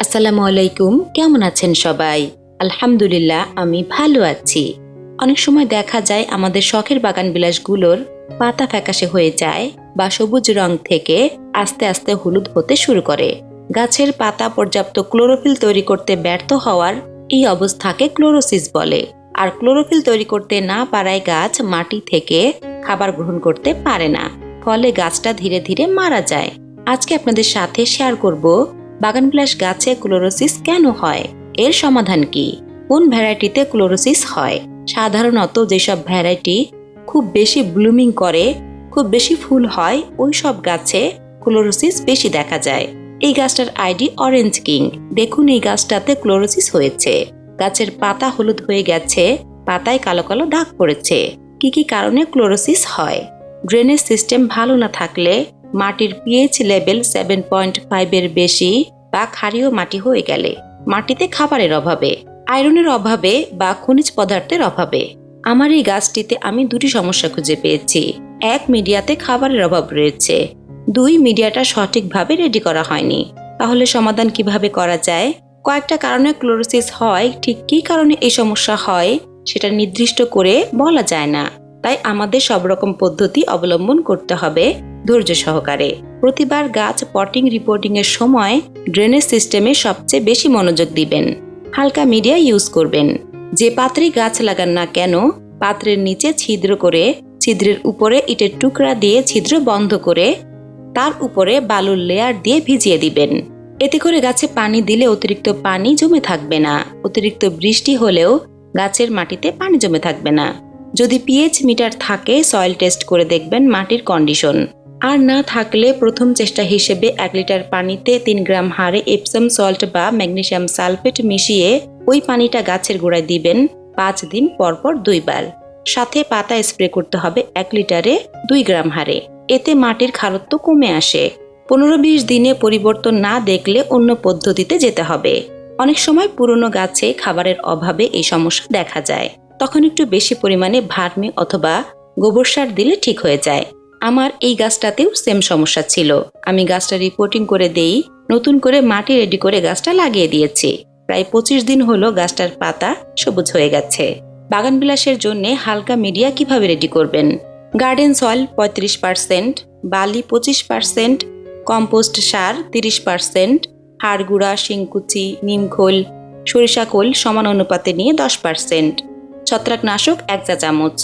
আসসালামু আলাইকুম, কেমন আছেন সবাই? আলহামদুলিল্লাহ, আমি ভালো আছি। অনেক সময় দেখা যায় আমাদের শখের বাগান বিলাসগুলোর পাতা ফ্যাকাশে হয়ে যায় বা সবুজ রং থেকে আস্তে আস্তে হলুদ হতে শুরু করে। গাছের পাতা পর্যাপ্ত ক্লোরোফিল তৈরি করতে ব্যর্থ হওয়ার এই অবস্থাকে ক্লোরোসিস বলে। আর ক্লোরোফিল তৈরি করতে না পারায় গাছ মাটি থেকে খাবার গ্রহণ করতে পারে না। ফলে গাছটা ধীরে ধীরে মারা যায়। আজকে আপনাদের সাথে শেয়ার করব বাগানবিলাস গাছে ক্লোরোসিস কেন হয়? এর সমাধান কি? কোন ভ্যারাইটিতে ক্লোরোসিস হয়? সাধারণত যেসব ভ্যারাইটি খুব বেশি ব্লুমিং করে, খুব বেশি ফুল হয় ওই সব গাছে ক্লোরোসিস বেশি দেখা যায়। এই গাছটার আইডি অরেঞ্জ কিং। দেখুন এই গাছটাতে ক্লোরোসিস হয়েছে। গাছের পাতা হলুদ হয়ে গেছে, পাতায় কালো কালো দাগ পড়েছে। কি কি কারণে ক্লোরোসিস হয়? ড্রেনেজ সিস্টেম ভালো না থাকলে মাটির পিএইচ লেভেল সেভেন পয়েন্ট ফাইভের বেশি বা ক্ষারীয় মাটি হয়ে গেলে মাটিতে খাবারের অভাবে আয়রনের অভাবে বা খনিজ পদার্থের অভাবে। আমার এই গাছটিতে আমি দুটি সমস্যা খুঁজে পেয়েছি। এক, মিডিয়াতে খাবারের অভাব রয়েছে। দুই, মিডিয়াটা সঠিকভাবে রেডি করা হয়নি। তাহলে সমাধান কীভাবে করা যায়? কয়েকটা কারণে ক্লোরোসিস হয়। ঠিক কী কারণে এই সমস্যা হয় সেটা নির্দিষ্ট করে বলা যায় না। তাই আমাদের সব রকম পদ্ধতি অবলম্বন করতে হবে। ধৈর্য সহকারে। প্রতিবার গাছ পটিং রিপোর্টিং এর সময় ড্রেনেজ সিস্টেমে সবচেয়ে বেশি মনোযোগ দিবেন। হালকা মিডিয়া ইউজ করবেন। যে পাত্রে গাছ লাগান না কেন, পাত্রের নিচে ছিদ্র করে, ছিদ্রের উপরে ইটের টুকরা দিয়ে ছিদ্র বন্ধ করে, তার উপরে বালুর লেয়ার দিয়ে ভিজিয়ে দিবেন। এতে করে গাছে পানি দিলে অতিরিক্ত পানি জমে থাকবে না। অতিরিক্ত বৃষ্টি হলেও গাছের মাটিতে পানি জমে থাকবে না। যদি পিএইচ মিটার থাকে সয়েল টেস্ট করে দেখবেন মাটির কন্ডিশন আর না থাকলে প্রথম চেষ্টা হিসেবে এক লিটার পানিতে তিন গ্রাম হারে এপসাম সল্ট বা ম্যাগনেশিয়াম সালফেট মিশিয়ে ওই পানিটা গাছের গোড়ায় দিবেন পাঁচ দিন পরপর দুইবার। সাথে পাতা স্প্রে করতে হবে এক লিটারে দুই গ্রাম হারে এতে মাটির খারত্ব কমে আসে। পনেরো বিশ দিনে পরিবর্তন না দেখলে অন্য পদ্ধতিতে যেতে হবে। অনেক সময় পুরনো গাছে খাবারের অভাবে এই সমস্যা দেখা যায়। তখন একটু বেশি পরিমাণে ভার্মি অথবা গোবর সার দিলে ঠিক হয়ে যায়। আমার এই গাছটাতেও সেম সমস্যা ছিল। আমি গাছটা রিপোর্টিং করে দেই, নতুন করে মাটি রেডি করে গাছটা লাগিয়ে দিয়েছি। প্রায় পঁচিশ দিন হলো গাছটার পাতা সবুজ হয়ে গেছে। বাগান বিলাসের জন্য হালকা মিডিয়া কীভাবে রেডি করবেন? গার্ডেন সয়েল পঁয়ত্রিশ পার্সেন্ট বালি পঁচিশ পার্সেন্ট কম্পোস্ট সার তিরিশ পার্সেন্ট হাড় গুঁড়া, শিংকুচি নিমখোল সরিষা খোল সমান অনুপাতে নিয়ে দশ পার্সেন্ট ছত্রাকনাশক এক চা চামচ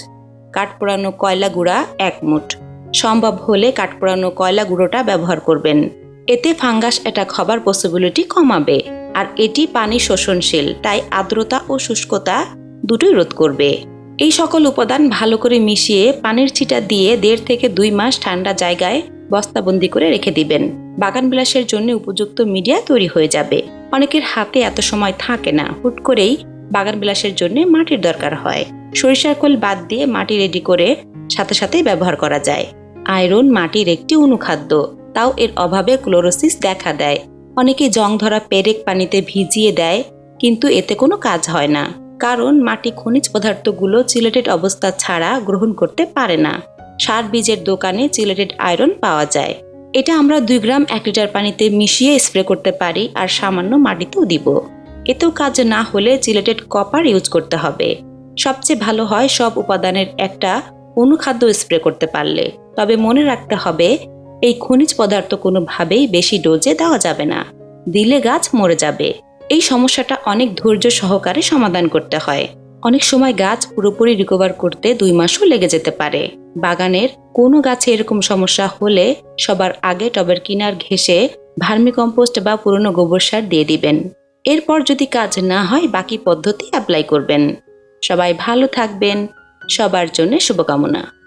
কাঠ পোড়ানো কয়লা গুঁড়া এক মুঠ। সম্ভব হলে কাঠ পোড়ানো কয়লা গুঁড়োটা ব্যবহার করবেন। এতে ফাঙ্গাস অ্যাটাক হবার পসিবিলিটি কমাবে আর এটি পানি শোষণশীল, তাই আর্দ্রতা ও শুষ্কতা দুটোই রোধ করবে। এই সকল উপাদান ভালো করে মিশিয়ে পানির ছিটা দিয়ে দেড় থেকে দুই মাস ঠান্ডা জায়গায় বস্তাবন্দি করে রেখে দিবেন। বাগান বিলাসের জন্য উপযুক্ত মিডিয়া তৈরি হয়ে যাবে। অনেকের হাতে এত সময় থাকে না, হুট করেই বাগান বিলাসের জন্য মাটির দরকার হয়। সরিষার খোল বাদ দিয়ে মাটি রেডি করে সাথে সাথেই ব্যবহার করা যায়। আয়রন মাটির একটি অনুখাদ্য। তাও এর অভাবে ক্লোরোসিস দেখা দেয়। অনেকে জং ধরা পেরেক পানিতে ভিজিয়ে দেয়, কিন্তু এতে কোনো কাজ হয় না। কারণ মাটি খনিজ পদার্থগুলো চিলেটেড অবস্থা ছাড়া গ্রহণ করতে পারে না। সার বীজের দোকানে চিলেটেড আয়রন পাওয়া যায়। এটা আমরা দুই গ্রাম এক লিটার পানিতে মিশিয়ে স্প্রে করতে পারি আর সামান্য মাটিতেও দিব। এতেও কাজ না হলে চিলেটেড কপার ইউজ করতে হবে। সবচেয়ে ভালো হয় সব উপাদানের একটা অনুখাদ্য স্প্রে করতে পারলে। তবে মনে রাখতে হবে, এই খনিজ পদার্থ কোনোভাবেই বেশি ডোজে দেওয়া যাবে না। দিলে গাছ মরে যাবে। এই সমস্যাটা অনেক ধৈর্য সহকারে সমাধান করতে হয়। অনেক সময় গাছ পুরোপুরি রিকভার করতে দুই মাসও লেগে যেতে পারে। বাগানের কোনো গাছে এরকম সমস্যা হলে সবার আগে টবের কিনার ঘেসে ভার্মি কম্পোস্ট বা পুরনো গোবর সার দিয়ে দিবেন। এরপর যদি কাজ না হয়, বাকি পদ্ধতি অ্যাপ্লাই করবেন। সবাই ভালো থাকবেন। সবার জন্য শুভকামনা।